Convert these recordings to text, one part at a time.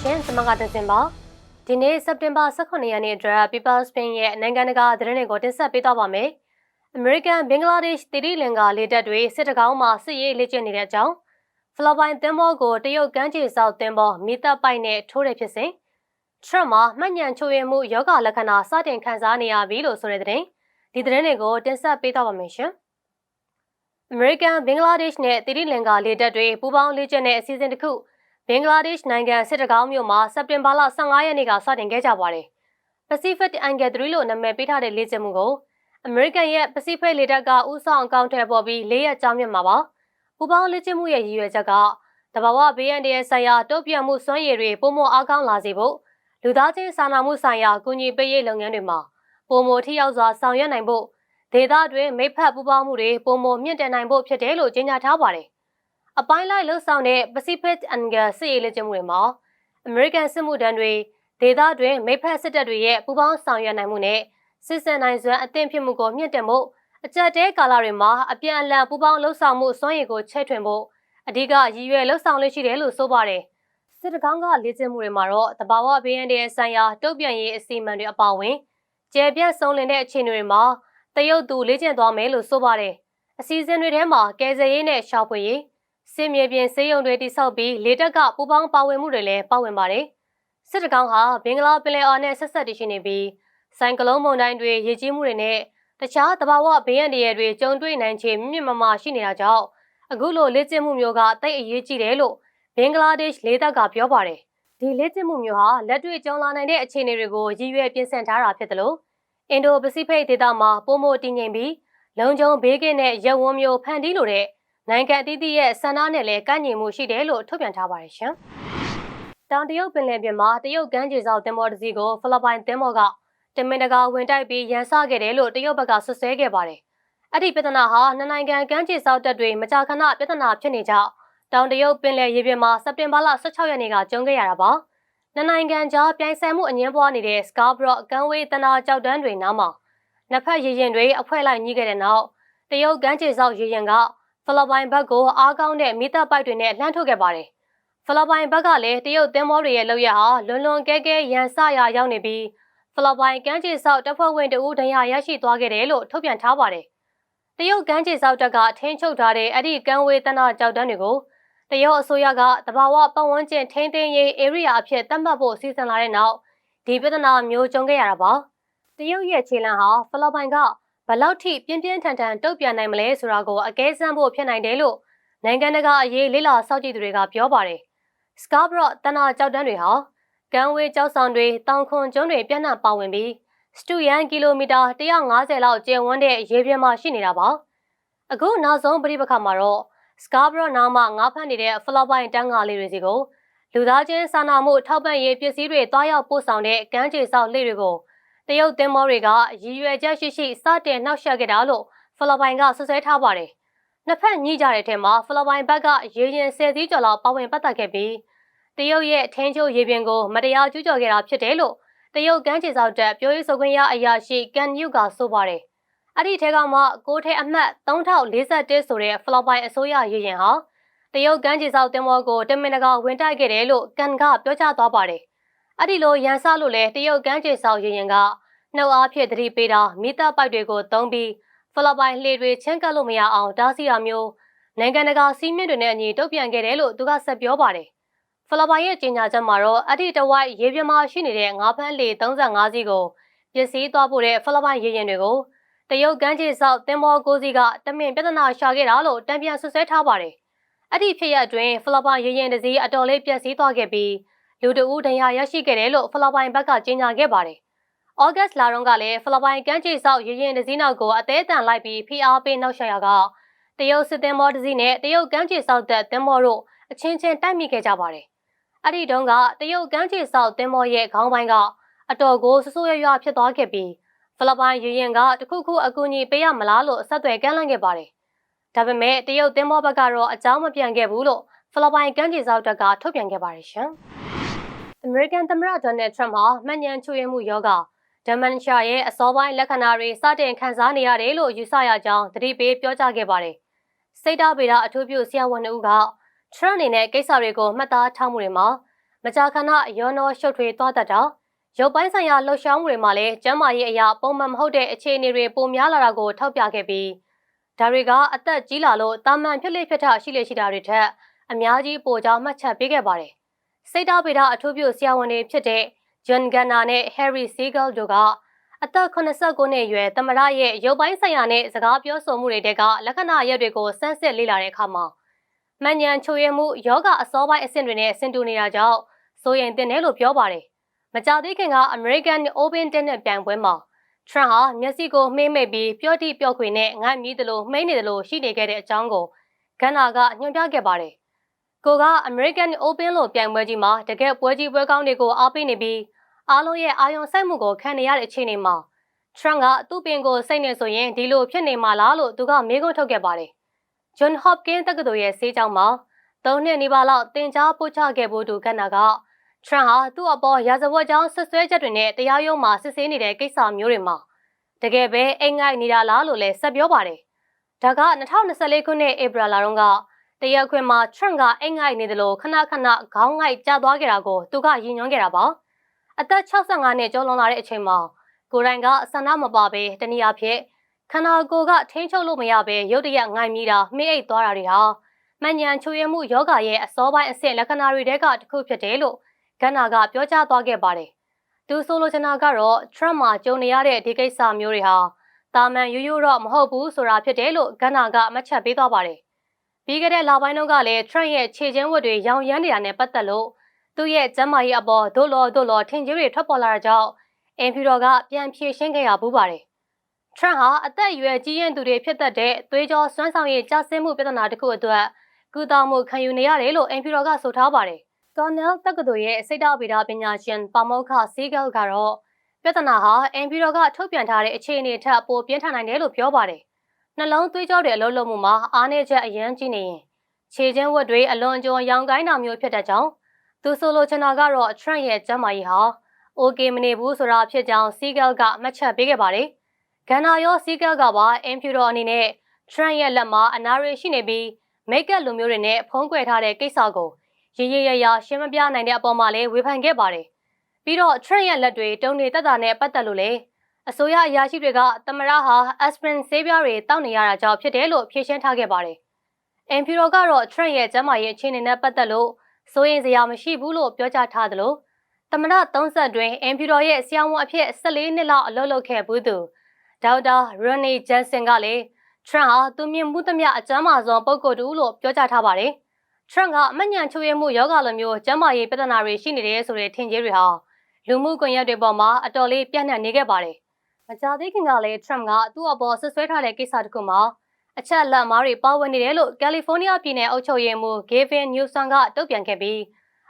ရှင်သမကတစင်ပါဒီနေ့စက်တင်ဘာ18ရက်နေ့အတွက် People Spain ရဲ့နိုင်ငံတကာသတင်းတွေကိုတင်ဆက်ပေးသွားပါမယ်။ American Bangladesh တိရိလင်္ကာလေတပ်တွေစစ်တကောင်းမှာစစ်ရေးလေ့ကျင့်နေတဲ့အကြောင်းဖလော်ပိုင်သင်္ဘောကိုတရုတ်ကမ်းခြေစောက်သင်္ဘောမိသက်ပိုက်နဲ့ထိုးတဲ့ဖြစ်စဉ်ထရမ့်မှာမှတ်ညံချိုးရမှုယောဂလက္ခဏာစတင်ခံစားနေရပြီလို့ဆိုတဲ့သတင်းဒီသတင်းတွေကိုတင်ဆက်ပေးသွားပါမယ်ရှင်။ American Bangladesh နဲ့တိရိလင်္ကာလေတပ်တွေပူးပေါင်းလေ့ကျင့်တဲ့အစီအစဉ်တစ်ခု ဘင်္ဂလားဒေ့ရှ်နိုင်ငံစစ်တကောင်းမြို့မှာစက်တင်ဘာလ15ရက်နေ့ကစတင်ခဲ့ကြပါတယ်။ Pacific Angle 3လို့နာမည်ပေးထားတဲ့လေ့ကျင့်မှုကို American ရဲ့ Pacific လေတပ်ကဥဆောင်အကောင့်ထဲပေါ်ပြီး၄ရက်ကြာမြင့်မှာပါ။ပူပေါင်းလေ့ကျင့်မှုရဲ့ရည်ရွယ်ချက်ကတဘာဝဘေးအန္တရာယ်ဆိုင်ရာတုံ့ပြန်မှုစွမ်းရည်တွေပုံမအားကောင်းလာစေဖို့လူသားချင်းစာနာမှုဆိုင်ရာကူညီပေးရေးလုပ်ငန်းတွေမှာပုံမထိရောက်စွာဆောင်ရွက်နိုင်ဖို့ဒေသတွင်မိဖက်ပူပေါင်းမှုတွေပုံမမြင့်တင်နိုင်ဖို့ဖြစ်တယ်လို့ကြေညာထားပါတယ်။ အပိုင်းလိုက်လှုပ်ဆောင်တဲ့ Pacific Angle စစ်ရေးလေ့ကျင့်မှုတွေမှာ American စစ်မှုထမ်းတွေဒေသတွင်မိဖက်စစ်တပ်တွေရဲ့ပူးပေါင်းဆောင်ရွက်နိုင်မှုနဲ့စစ်စင်နိုင်စွမ်းအသင့်ဖြစ်မှုကိုမြင့်တင်ဖို့အကြက်တဲကာလတွေမှာအပြန်အလှန်ပူးပေါင်းလှုပ်ဆောင်မှုစွမ်းရည်ကိုချဲ့ထွင်ဖို့အဓိကရည်ရွယ်လှုပ်ဆောင်လို့ရှိတယ်လို့ဆိုပါတယ်။စစ်တကောင်းကလေ့ကျင့်မှုတွေမှာတော့တဘာဝဘေးရန်တွေဆိုင်ရာတုံ့ပြန်ရေးအစီအမံတွေအပါအဝင်ကျယ်ပြန့်ဆုံးလင်တဲ့အခြေအနေတွေမှာတရုတ်သူလေ့ကျင့်သွားမယ်လို့ဆိုပါတယ်။အစီအစဉ်တွေထဲမှာကယ်ဆယ်ရေးနဲ့ရှာဖွေရေး စစ်မြေပြင်စေယုံတွေတိစောက်ပြီးလေတက်ကပူပေါင်းပါဝင်မှုတွေလည်းပါဝင်ပါတယ်။စစ်တကောင်းဟာဘင်္ဂလားပင်လယ်အော်နဲ့ဆက်ဆက်တည်ရှိနေပြီးဆိုင်ကလုန်းမုန်တိုင်းတွေရေကြီးမှုတွေနဲ့တခြားသဘာဝဘေးအန္တရာယ်တွေကြုံတွေ့နိုင်ခြေမြင့်မြင့်မားမားရှိနေတာကြောင့်အခုလိုလေ့ကျင့်မှုမျိုးကတိတ်အရေးကြီးတယ်လို့ဘင်္ဂလားဒေ့ရှ်လေတပ်ကပြောပါတယ်။ဒီလေ့ကျင့်မှုမျိုးဟာလက်တွေ့ကြုံလာနိုင်တဲ့အခြေအနေတွေကိုရည်ရွယ်ပြင်ဆင်ထားတာဖြစ်တယ်လို့အင်ဒိုပစိဖိတ်ဒေသမှာပုံမတည်ငြိမ်ပြီးလုံခြုံဘေးကင်းတဲ့ရဝန်းမျိုးဖန်တီးလိုတဲ့ နိုင်ငံအသီးသီးရဲ့ဆန္ဒနဲ့လည်းကန့်ညီမှုရှိတယ်လို့ထုတ်ပြန်ထားပါတယ်ရှင်။တောင်တရုတ်ပင်လယ်ပြင်မှာတရုတ်ကမ်းခြေစောက်သင်္ဘောတစ်စီးကိုဖိလစ်ပိုင်သင်္ဘောကတမင်တကာဝင်တိုက်ပြီးရန်စခဲ့တယ်လို့တရုတ်ဘက်ကဆွဆွဲခဲ့ပါတယ်။အဲ့ဒီပြဿနာဟာနှစ်နိုင်ငံကမ်းခြေစောက်တပ်တွေမကြာခဏပြဿနာဖြစ်နေကြတောင်တရုတ်ပင်လယ်ရေပြင်မှာစက်တင်ဘာလ16ရက်နေ့ကကျုံခဲ့ရတာပါ။နှစ်နိုင်ငံကြားပြိုင်ဆိုင်မှုအငင်းပွားနေတဲ့ Scarborough ကမ်းဝေးတနာကြောက်တန်းတွေနားမှာနှစ်ဖက်ရေရင်တွေအဖွဲလိုက်ညှိခဲ့တဲ့နောက်တရုတ်ကမ်းခြေစောက်ရေရင်က ဖိလစ်ပိုင်ဘက်ကိုအားကောင်းတဲ့မိသက်ပိုက်တွေနဲ့လှမ်းထုတ်ခဲ့ပါတယ်။ဖိလစ်ပိုင်ဘက်ကလည်းတရုတ်သင်္ဘောတွေရဲ့လုပ်ရဟာလွန်လွန်ကဲကဲရန်စရာရောက်နေပြီးဖိလစ်ပိုင်ကမ်းခြေဆောက်တပ်ဖွဲ့ဝင်တဦးဒဏ်ရာရရှိသွားခဲ့တယ်လို့ထုတ်ပြန်ထားပါတယ်။တရုတ်ကမ်းခြေဆောက်တပ်ကထင်းချုပ်ထားတဲ့အဲ့ဒီကမ်းဝေးတနကြောက်တန်းတွေကိုတရုတ်အစိုးရကတဘာဝပတ်ဝန်းကျင်ထိန်းသိမ်းရေး area အဖြစ်သတ်မှတ်ဖို့စီစဉ်လာတဲ့နောက်ဒီပြဿနာမျိုးကြုံခဲ့ရတာပါ။တရုတ်ရဲ့ခြေလှမ်းဟာဖိလစ်ပိုင်က ဘလောက်ထိပြင်းပြင်းထန်ထန်တုံ့ပြန်နိုင်မလဲဆိုတာကိုအကဲစမ်းဖို့ဖြစ်နိုင်တယ်လို့နိုင်ငံတကာအရေးလေ့လာစောင့်ကြည့်သူတွေကပြောပါတယ်။ Scarborough တနာကြောက်တန်းတွေဟာကမ်းဝေးကြောက်ဆောင်တွေတောင်ခွန်ကျွန်းတွေပြန့်နှံ့ပါဝင်ပြီးစတူယန်ကီလိုမီတာ150လောက်ကျယ်ဝန်းတဲ့ရေပြင်မှာရှိနေတာပါ။အခုနောက်ဆုံးပြိပခါမှာတော့ Scarborough နားမှာငါးဖမ်းနေတဲ့ဖလော့ပိုင်းတန်းကားလေးတွေစီကိုလူသားချင်းစာနာမှုထောက်ပံ့ရေးပစ္စည်းတွေတွားရောက်ပို့ဆောင်တဲ့ကမ်းခြေဆောက်လှေတွေကို တရုတ်သင်္ဘောတွေကရည်ရွယ်ချက်ရှိရှိစတင်နှောက်ယှက်ခဲ့တာလို့ဖိလစ်ပိုင်ကဆွဆွဲထားပါတယ်။နှစ်ဖက်ညှိကြတဲ့ထဲမှာဖိလစ်ပိုင်ဘက်ကရေရင်ဆယ်စည်းကျော်လောက်ပါဝင်ပတ်သက်ခဲ့ပြီးတရုတ်ရဲ့ထင်းချိုးရေပြင်ကိုမတရားကျူးကျော်ခဲ့တာဖြစ်တယ်လို့တရုတ်ကမ်းခြေစောက်တပ်ပြောရေးဆိုခွင့်ရအရာရှိကန်ယူကဆိုပါတယ်။အဲ့ဒီထဲကမှကိုထဲအမှတ်3041ဆိုတဲ့ဖိလစ်ပိုင်အစိုးရရေရင်ဟာတရုတ်ကမ်းခြေစောက်တင်မောကိုတမင်တကာဝင်တိုက်ခဲ့တယ်လို့ကန်ကပြောကြားသွားပါတယ်။ အဲ့ဒီလိုရန်စလို့လဲတရုတ်ကမ်းခြေဆောင်ရင်ရင်ကနှုတ်အားဖြင့်သတိပေးတာမိသားပိုက်တွေကိုသုံးပြီးဖိလစ်ပိုင်လှေတွေချင်းကပ်လို့မရအောင်တားဆီးတာမျိုးနိုင်ငံတကာစီးမြင့်တွေနဲ့အညီတုံ့ပြန်ခဲ့တယ်လို့သူကဆက်ပြောပါတယ်ဖိလစ်ပိုင်ရဲ့ကြေညာချက်မှာတော့အဲ့ဒီတဝိုက်ရေပြမှာရှိနေတဲ့ငါးဖမ်းလှေ35စီးကိုပစ္စည်းသွားပို့တဲ့ဖိလစ်ပိုင်ရေရင်တွေကိုတရုတ်ကမ်းခြေဆောက်တင်မောကိုစီကတမင်ပြဿနာရှာခဲ့တာလို့တံပြန်ဆွဆွဲထားပါတယ်အဲ့ဒီဖြစ်ရအတွင်းဖိလစ်ပိုင်ရေရင်တစ်စီးအတော်လေးပျက်စီးသွားခဲ့ပြီး လူတဦးဒဏ်ရာရရှိခဲ့တယ်လို့ဖိလစ်ပိုင်ဘက်ကကြေညာခဲ့ပါတယ်။ဩဂတ်လတုန်းကလည်းဖိလစ်ပိုင်ကမ်းခြေဆောက်ရရင်တစည်းနောက်ကိုအသေးအံလိုက်ပြီးဖိအားပေးနှောက်ယှက်ရာကတရုတ်စစ်သင်္ဘောတစ်စီးနဲ့တရုတ်ကမ်းခြေဆောက်တပ်သင်္ဘောတို့အချင်းချင်းတိုက်မိခဲ့ကြပါတယ်။အဲ့ဒီတုန်းကတရုတ်ကမ်းခြေဆောက်သင်္ဘောရဲ့ခေါင်းပိုင်းကအတော်ကိုဆဆရွရွဖြစ်သွားခဲ့ပြီးဖိလစ်ပိုင်ရရင်ကတခုခုအကူအညီပေးရမလားလို့ဆက်သွယ်ကမ်းလှမ်းခဲ့ပါတယ်။ဒါပေမဲ့တရုတ်သင်္ဘောဘက်ကတော့အကြောင်းမပြန်ခဲ့ဘူးလို့ဖိလစ်ပိုင်ကမ်းခြေဆောက်တပ်ကထုတ်ပြန်ခဲ့ပါတယ်ရှင်။ American သမ္မတ Donald Trump ဟာမှန်ညံချွေမှုယောဂဒမန်ရှာရဲ့အစောပိုင်းလက္ခဏာတွေစတင်ခံစားနေရတယ်လို့ယူဆရကြောင်းသတိပေးပြောကြားခဲ့ပါတယ်။စိတ်ဓာတ်ဗေဒအထူးပြုဆရာဝန်အုပ်က Trump အနေနဲ့ကိစ္စတွေကိုမှတ်သားထားမှုတွေမှာမကြာခဏရောနောရှုပ်ထွေးသွားတတ်တာရုပ်ပိုင်းဆိုင်ရာလှုပ်ရှားမှုတွေမှာလည်းကျန်းမာရေးအရာပုံမှန်မဟုတ်တဲ့အခြေအနေတွေပိုများလာတာကိုထောက်ပြခဲ့ပြီးဒါတွေကအသက်ကြီးလာလို့တာမန်ဖြစ်လေဖြစ်ထရှိလေရှိတာတွေထက်အများကြီးပိုကြောင်းမှတ်ချက်ပေးခဲ့ပါတယ်။ စိတ်ဓာတ်ဗေဒအထူးပြုဆရာဝန်တွေဖြစ်တဲ့ John Ganna နဲ့ Harry Siegel တို့ကအသက်89နှစ်အရွယ်သမရရဲ့ရုပ်ပိုင်းဆိုင်ရာနဲ့စကားပြောဆိုမှုတွေတဲကလက္ခဏာရက်တွေကိုစမ်းစစ်လေ့လာတဲ့အခါမှာမှန်ညံချိုရဲမှုယောဂအစောပိုင်းအဆင့်တွေနဲ့ဆင်တူနေတာကြောင့်စိုးရိမ်တင်တယ်လို့ပြောပါတယ်။မကြသေးခင်က American Open Tennis ပြိုင်ပွဲမှာ Trump ဟာမျက်စိကိုမှိမ့်မိတ်ပြီးပျော့တိပျော့ခွေနဲ့ငိုက်မြည်တယ်လို့မှိမ့်နေတယ်လို့ရှိနေခဲ့တဲ့အကြောင်းကိုဂန်နာကညွှန်ပြခဲ့ပါတယ်။ ကိုက American Open လို့ပြိုင်ပွဲကြီးမှာတကယ်ပွဲကြီးပွဲကောင်းတွေကိုအားပေးနေပြီးအားလုံးရဲ့အာရုံစိုက်မှုကိုခံနေရတဲ့အခြေအနေမှာ Trump ကသူ့ပင်ကိုစိတ်နေဆိုရင်ဒီလိုဖြစ်နေမှာလားလို့သူကမေးခွန်းထုတ်ခဲ့ပါတယ်။ John Hopkins တက္ကသိုလ်ရဲ့ဆေးကျောင်းမှာ၃နှစ်နီးပါးလောက်သင်ကြားပို့ချခဲ့ဖို့သူကနာက Trump ဟာသူ့အပေါ်ရာဇဝတ်ကြောင်းဆွဆွဲချက်တွေနဲ့တရားရုံးမှာစစ်ဆေးနေတဲ့ကိစ္စမျိုးတွေမှာတကယ်ပဲအိမ်ငိုက်နေတာလားလို့လည်းဆက်ပြောပါတယ်။ဒါက2024ခုနှစ်ဧပြီလတုန်းက တရက်ခွင်မှာ Trump ကအိမ်ငိုက်နေတယ်လို့ခဏခဏခေါင်းငိုက်ကျသွားခဲ့တာကိုသူကရည်ညွှန်းခဲ့တာပါ။အသက်65နှစ်ကျော်လွန်လာတဲ့အချိန်မှာကိုရိုင်းကဆန္ဒမပါဘဲတနည်းအားဖြင့်ခန္ဓာကိုယ်ကထိန်းချုပ်လို့မရဘဲရုတ်တရက်ငိုင်မိတာမှိအိတ်သွားတာတွေဟာမှန်ညံချွေရမှုယောဂရဲ့အစောပိုင်းအဆင့်လက္ခဏာတွေတဲကတစ်ခုဖြစ်တယ်လို့ဂန္နာကပြောကြားသွားခဲ့ပါတယ်။သူဆိုလိုချင်တာကတော့ Trump မှာကြုံနေရတဲ့ဒီကိစ္စမျိုးတွေဟာတာမန်ရိုးရိုးတော့မဟုတ်ဘူးဆိုတာဖြစ်တယ်လို့ဂန္နာကအမှတ်ချက်ပေးသွားပါတယ်။ ပြီးခဲ့တဲ့လပိုင်းတုန်းကလည်း Trump ရဲ့ခြေချင်းဝတ်တွေရောင်ရမ်းနေတာနဲ့ပတ်သက်လို့သူ့ရဲ့ကျမ်းမာရေးအပေါ်ဒို့လော်ဒို့လော်ထင်ကြီးတွေထွက်ပေါ်လာတာကြောင့်အင်ဖြူတော်ကပြန်ဖြေရှင်းခဲ့ရပူးပါတယ်။ Trump ဟာအသက်အရွယ်ကြီးရင်သူတွေဖြစ်တတ်တဲ့သွေးကြောစွမ်းဆောင်ရည်ကျဆင်းမှုပြဿနာတစ်ခုအတွက်ကုသမှုခံယူနေရတယ်လို့အင်ဖြူတော်ကဆိုထားပါတယ်။ Cornell တက္ကသိုလ်ရဲ့စိတ်ဓာတ်ဗေဒပညာရှင်ပါမောက္ခ Siegel ကတော့ပြဿနာဟာအင်ဖြူတော်ကထုတ်ပြန်ထားတဲ့အခြေအနေထက်ပိုပြင်းထန်နိုင်တယ်လို့ပြောပါတယ်။ နှလုံးသွေးကြောတွေအလုံးလုံးမှုမှာအားနည်းချက်အရန်ကြီးနေရင်ခြေချင်းဝတ်တွေအလွန်အကျွံရောင်ကိုင်းတာမျိုးဖြစ်တဲ့ကြောင့်သူဆိုလိုချင်တာကတော့ Trump ရဲ့ကျန်းမာရေးဟာ။ OK မနေဘူးဆိုတာဖြစ်ကြောင်းစီဂယ်ကမှတ်ချက်ပေးခဲ့ပါတယ်။ဂန်နာရောစီဂယ်ကပါအင်ဖြူတော်အနေနဲ့ Trump ရဲ့လက်မှာအနာရီရှိနေပြီးမိတ်ကပ်လိုမျိုးတွေနဲ့ဖုံးကွယ်ထားတဲ့ကိစ္စကိုရရရရရှင်းမပြနိုင်တဲ့အပေါ်မှာလည်းဝေဖန်ခဲ့ပါတယ်။ပြီးတော့ Trump ရဲ့လက်တွေတုံနေတက်တာနဲ့ပတ်သက်လို့လေ အစိုးရအရာရှိတွေကသမရဟာ aspirin ဆေးပြားတွေတောက်နေရတာကြောင့်ဖြစ်တယ်လို့ဖြေရှင်းထားခဲ့ပါတယ်။အင်ဖြူတော်ကတော့ Trump ရဲ့ကျန်းမာရေးအခြေအနေနဲ့ပတ်သက်လို့စိုးရင်စရာမရှိဘူးလို့ပြောကြားထားသလိုသမဏ30တွင်အင်ဖြူတော်ရဲ့ဆရာဝန်အဖြစ်14နှစ်လောက်အလုပ်လုပ်ခဲ့ဘူးသူဒေါက်တာရိုနီဂျန်ဆင်ကလည်းထရန့်ဟာသူမြင်မှုသမျှအကျမ်းမာဆုံးပုဂ္ဂိုလ်တူလို့ပြောကြားထားပါတယ်။ထရန့်ကအမညံချိုးရမှုယောဂလိုမျိုးကျန်းမာရေးပြဿနာတွေရှိနေတယ်ဆိုတဲ့ထင်ကြီးတွေဟာလူမှုကွန်ရက်တွေပေါ်မှာအတော်လေးပြန့်နှံ့နေခဲ့ပါတယ်။ မကြသေးခင်ကလည်းထရန့်ကသူ့အပေါ်ဆွဆွဲထားတဲ့ကိစ္စတခုမှာအချက်လက်မားတွေပါဝင်နေတယ်လို့ကယ်လီဖိုးနီးယားပြည်နယ်အုပ်ချုပ်ရေးမှူးဂေဗင်နျူဆန်ကတုံ့ပြန်ခဲ့ပြီး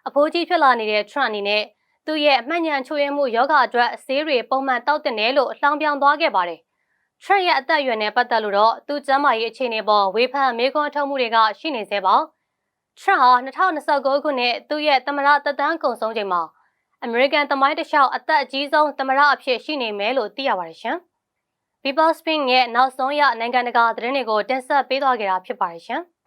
အဖိုးကြီးဖြစ်လာနေတဲ့ထရန့်အနေနဲ့သူ့ရဲ့အမှန်ဉာဏ်ချိုးယမှုယောဂအတွက်ဆေးတွေပုံမှန်တောက်တင်တယ်လို့လှောင်ပြောင်သွားခဲ့ပါတယ်။ Trump ရဲ့အသက်အရွယ်နဲ့ပတ်သက်လို့တော့သူ့ကျန်းမာရေးအခြေအနေပေါ်ဝေဖန်မေးခွန်းထုတ်မှုတွေကရှိနေသေးပါ။ Trump ဟာ2029ခုနှစ်သူ့ရဲ့သမရသက်တမ်းကုန်ဆုံးချိန်မှာ အမေရိကန်သမိုင်းတစ်လျှောက်အသက်အကြီးဆုံးသမရအဖြစ်ရှိနေမယ်လို့သိရပါတယ်ရှင်။ People Spin ရဲ့နောက်ဆုံးရနိုင်ငံတကာသတင်းတွေကိုတင်ဆက်ပေးသွားကြတာဖြစ်ပါတယ်ရှင်။